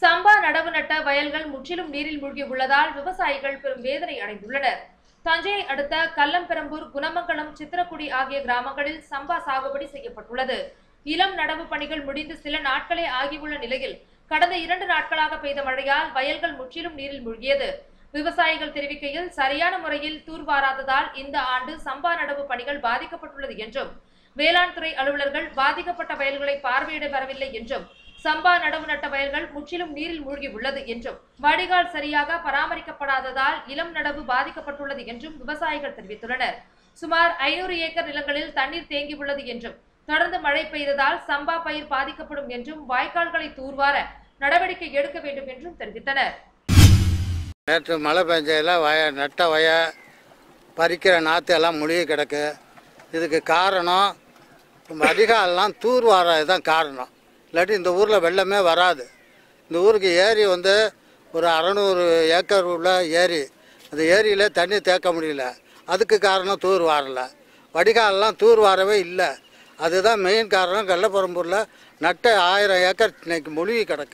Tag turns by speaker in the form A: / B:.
A: சம்பா நடவு நட்ட வயல்கள் முற்றிலும் நீரில் மூழ்கி உள்ளதால் விவசாயிகள் பெரும் வேதனை அடைந்துள்ளனர். தஞ்சையை அடுத்த கல்லம்பெரம்பூர் குணமங்கலம் சித்திரக்குடி ஆகிய கிராமங்களில் சம்பா சாகுபடி செய்யப்பட்டுள்ளது. இளம் நடவு பணிகள் முடிந்து சில நாட்களே ஆகியுள்ள நிலையில் கடந்த இரண்டு நாட்களாக பெய்த மழையால் வயல்கள் முற்றிலும் நீரில் மூழ்கியது. விவசாயிகள் தெரிவிக்கையில் சரியான முறையில் தூர்வாராததால் இந்த ஆண்டு சம்பா நடவு பணிகள் பாதிக்கப்பட்டுள்ளது என்றும் வேளாண் துறை அலுவலர்கள் பாதிக்கப்பட்ட வயல்களை பார்வையிட வரவில்லை என்றும் சம்பா நடவு நட்ட வயல்கள் முற்றிலும் நீரில் மூழ்கி உள்ளது என்றும் வடிகால் சரியாக பராமரிக்கப்படாததால் இளம் நடவு பாதிக்கப்பட்டுள்ளது என்றும் விவசாயிகள் தெரிவித்துள்ளனர். சுமார் ஐநூறு ஏக்கர் நிலங்களில் தண்ணீர் தேங்கியுள்ளது என்றும் தொடர்ந்து மழை பெய்ததால் சம்பா பயிர் பாதிக்கப்படும் என்றும் வாய்க்கால்களை தூர்வார நடவடிக்கை எடுக்க வேண்டும் என்றும் தெரிவித்தனர்.
B: நேற்று மழை பெஞ்சதில் வய நட்ட வய பறிக்கிற நாற்று எல்லாம் முழுகி கிடக்கு. இதுக்கு காரணம் அதிகாலெலாம் தூர் தான் காரணம். இல்லாட்டி இந்த ஊரில் வெள்ளமே வராது. இந்த ஊருக்கு ஏரி வந்து ஒரு அறநூறு ஏக்கர் உள்ள ஏரி. அந்த ஏரியில் தண்ணி தேக்க முடியல. அதுக்கு காரணம் தூர் வாரல. வடிகாலெலாம் தூர் வாரவே இல்லை. அதுதான் மெயின் காரணம். கள்ளப்பரம்பூரில் நட்ட ஆயிரம் ஏக்கர் இன்னைக்கு முழுகி கிடக்கு.